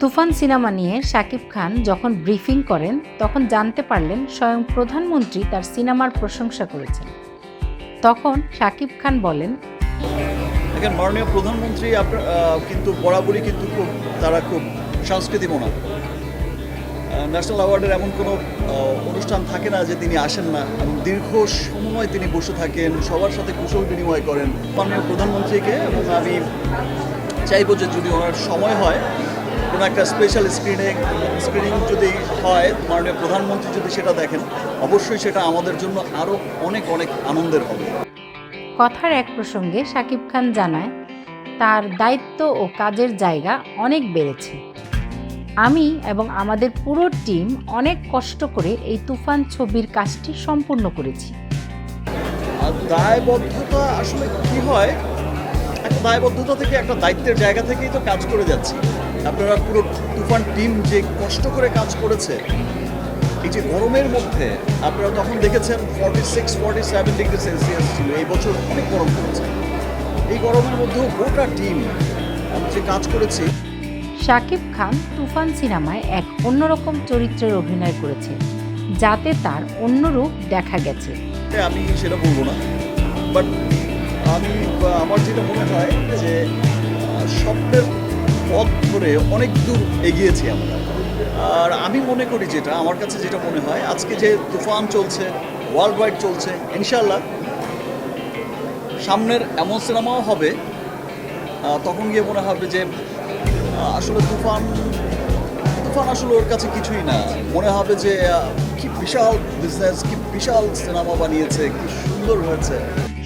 তুফান cinema নিয়ে শাকিব খান যখন briefing করেন, তখন জানতে পারলেন স্বয়ং প্রধানমন্ত্রী তার সিনেমার প্রশংসা করেছেন। তখন শাকিব খান বলেন, দেখেন, মাননীয় প্রধানমন্ত্রী কিন্তু বরাবরই কিন্তু খুব, তারা খুব সংস্কৃতি মনা। ন্যাশনাল অ্যাওয়ার্ডের এমন কোনো অনুষ্ঠান থাকে না যে তিনি আসেন না। এবং দীর্ঘ সময় তিনি বসে থাকেন, সবার সাথে কুশল বিনিময় করেন। মাননীয় প্রধানমন্ত্রীকে, এবং আমি চাইব যে যদি ওনার সময় হয় কোনো একটা স্পেশাল স্ক্রিনিং স্ক্রিনিং যদি হয় মাননীয় প্রধানমন্ত্রী যদি সেটা দেখেন অবশ্যই সেটা আমাদের জন্য আরও অনেক অনেক আনন্দের হবে। কথার এক প্রসঙ্গে শাকিব খান জানায় তার দায়িত্ব ও কাজের জায়গা অনেক বেড়েছে। আমি এবং আমাদের পুরো টিম অনেক কষ্ট করে এই তুফান ছবির কাজটি সম্পূর্ণ করেছি। দায়বদ্ধতা আসলে কি হয়? একটা দায়বদ্ধতা থেকে একটা দায়িত্বের জায়গা থেকেই তো কাজ করে যাচ্ছি। আপনারা পুরো তুফান টিম যে কষ্ট করে কাজ করেছে এই যে গরমের মধ্যে আপনারা তখন দেখেছেন forty six forty seven degree Celsius ছিল এই বছর অনেক গরম পড়েছে। এই গরমের মধ্যেও গোটা টিম আমি যে কাজ করেছি শাকিব খান তুফান সিনেমায় এক অন্যরকম চরিত্রের অভিনয় করেছে যাতে তার অন্য রূপ দেখা গেছে। আমি সেটা বলব না বাট আমি আমার যেটা মনে হয় যে ধরে অনেক দূর এগিয়েছি আমরা। আর আমি মনে করি যেটা, আমার কাছে যেটা মনে হয়, আজকে যে তুফান চলছে ওয়ার্ল্ড ওয়াইড চলছে ইনশাল্লাহ সামনের এমন সিনেমাও হবে তখন গিয়ে মনে হবে যে আসলে তুফান তুফান আসলে ওর কাছে কিছুই না। মনে হবে যে কি বিশাল বিজনেস কি বিশাল সিনেমা বানিয়েছে, কি সুন্দর হয়েছে।